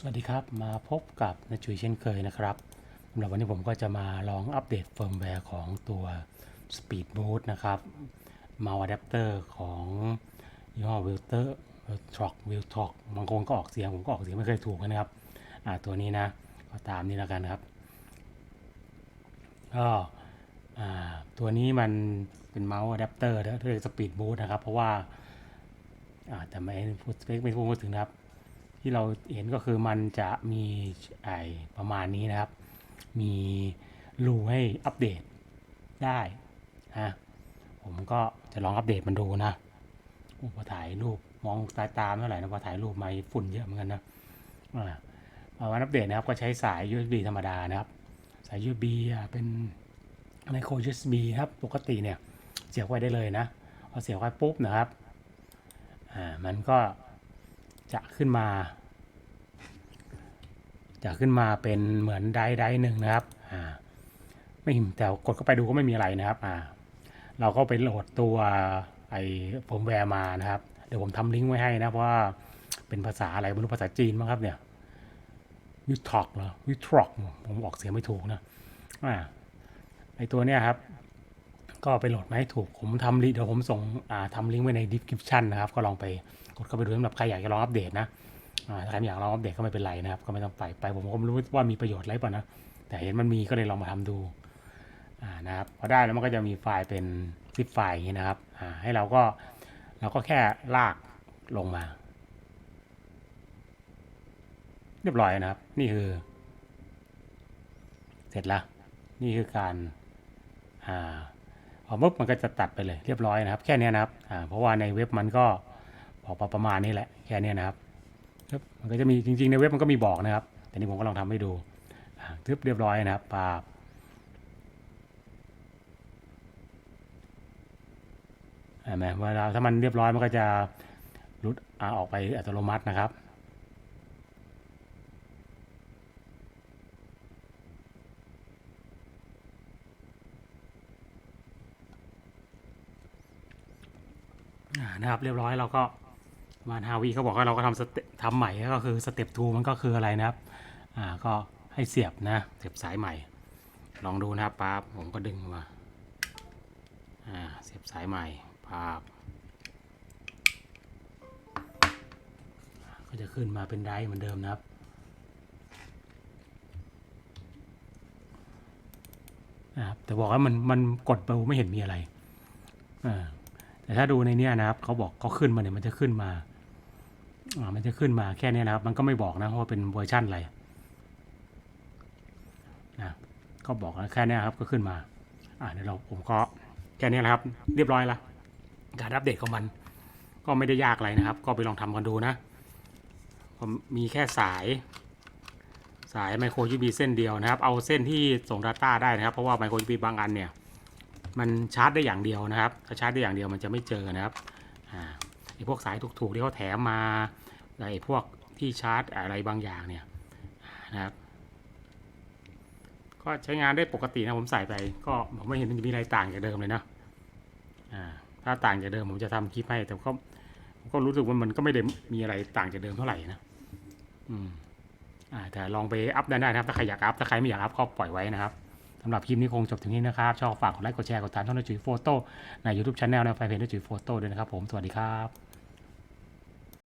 สวัสดีครับ มาพบกับนาจุยเช่นเคยนะครับสำหรับวันนี้ผมก็จะมาลองอัปเดตเฟิร์มแวร์ของตัว Speed Boot นะครับมาอะแดปเตอร์ของยี่ห้อ w i l t e r t r o c w i l t r o c บางคนก็ออกเสียง ผมก็ออกเสียงไม่เคยถูกนะครับอ่าตัวนี้นะ ก็ตามนี้แล้วกันครับก็อ่าตัวนี้มันเป็นเมาส์อะแดปเตอร์นะเรียกสปีดบูทนะครับ เพราะว่าอ่าแต่ไม่พูดไม่พูดถึงนะครับ ที่เราเห็นก็คือมันจะมีไอประมาณนี้นะครับ มีรูให้อัปเดตได้นะผมก็จะลองอัปเดตมันดูนะอ้พอถ่ายรูปมองตาตามเท่าไหร่นะพอถ่ายรูปมาฝุ่นเยอะเหมือนกันนะอ่าวันอัปเดตนะครับก็ใช้สาย USB ธรรมดานะครับ สาย USB เป็น micro USB ครับปกติเนี่ยเสียบไว้ได้เลยนะพอเสียบไว้ปุ๊บนะครับอ่ามันก็ จะขึ้นมา จะขึ้นมาเป็นเหมือนไดไดหนึ่งนะครับอ่าไม่แต่กดเข้าไปดูก็ไม่มีอะไรนะครับอ่าเราก็ไปโหลดตัวไอ้เฟิร์มแวร์มานะครับ เดี๋ยวผมทำลิงก์ไว้ให้นะเพราะว่าเป็นภาษาอะไรไม่รู้ภาษาจีนมั้งครับเนี่ยวิทอกเหรอวิทอกผมออกเสียงไม่ถูกนะอ่าไอตัวเนี้ยครับ ก็ไปโหลดมาให้ถูก ผมทำลิเดี๋ยวผมส่งทำลิงก์ไว้ใน description นะครับ ก็ลองไปกดเข้าไปดูสำหรับใครอยากจะลองอัปเดตนะถ้าใครไม่อยากลองอัปเดตก็ไม่เป็นไรนะครับ ก็ไม่ต้องไปไป ผมก็ไม่รู้ว่ามีประโยชน์อะไรเปล่านะ แต่เห็นมันมีก็เลยลองมาทำดูนะครับ พอได้แล้วมันก็จะมีไฟล์เป็นซิปไฟล์อย่างนี้นะครับ ให้เราก็เราก็แค่ลากลงมา เรียบร้อยนะครับ นี่คือ เสร็จแล้วนี่คือการอ่า พอปุ๊บมันก็จะตัดไปเลยเรียบร้อยนะครับ แค่เนี้ยนะครับอ่าเพราะว่าในเว็บมันก็บอกมาประมาณนี้แหละแค่เนี้ยนะครับปึ๊บมันก็จะมีจริงๆในเว็บมันก็มีบอกนะครับ แต่นี่ผมก็ลองทำให้ดูอ่าทึบเรียบร้อยนะครับปาบเห็นไหมเวลาถ้ามันเรียบร้อยมันก็จะหลุดอ่าออกไปอัตโนมัตินะครับ นะครับเรียบร้อยเราก็มาฮาวีเขาบอกว่าเราก็ทำสเต็ปทำใหม่ก็คือสเต็ปทูมันก็คืออะไรนะครับอ่าก็ให้เสียบนะเสียบสายใหม่ ลองดูนะครับป๊าบผมก็ดึงมาอ่าเสียบสายใหม่ป๊าบก็จะขึ้นมาเป็นไดร์เหมือนเดิมนะครับแต่บอกว่ามันมันกดไปไม่เห็นมีอะไรอ่า แต่ถ้าดูในเนี้ยนะครับเขาบอกเขาขึ้นมาเนี่ยมันจะขึ้นมาอ่ามันจะขึ้นมาแค่เนี้ยนะครับ มันก็ไม่บอกนะว่าเป็นเวอร์ชั่นอะไรนะก็บอกแค่เนี้ยครับก็ขึ้นมาอ่าเดี๋ยวเราผมก็แค่เนี้ยนะครับ เรียบร้อยละการอัปเดตของมัน ก็ไม่ได้ยากอะไรนะครับ ก็ไปลองทำกันดูนะผมมีแค่สาย สายไมโคร USB เส้นเดียวนะครับ เอาเส้นที่ส่ง Data ได้นะครับ เพราะว่าไมโคร USB บางอันเนี่ย มันชาร์จได้อย่างเดียวนะครับ ถ้าชาร์จได้อย่างเดียวมันจะไม่เจอนะครับไอ้พวกสายถูกๆที่เขาแถมมาไอ้พวกที่ชาร์จอะไรบางอย่างเนี่ยนะครับ ก็ใช้งานได้ปกตินะผมใส่ไป ก็ผมไม่เห็นมันจะมีอะไรต่างจากเดิมเลยนะถ้าต่างจากเดิมผมจะทำคลิปให้แต่ก็ก็รู้สึกว่ามันก็ไม่ได้มีอะไรต่างจากเดิมเท่าไหร่นะอืมอ่าแต่ลองไปอัพได้นะครับถ้าใครอยากอัพถ้าใครไม่อยากอัพก็ปล่อยไว้นะครับ สำหรับคลิปนี้คงจบถึงนี้นะครับ ชอบฝากกดไลค์กดแชร์กดติดตามช่องนจุยโฟโต้ใน YouTube Channel และแฟนเพจนจุยโฟโต้ด้วยนะครับผม สวัสดีครับ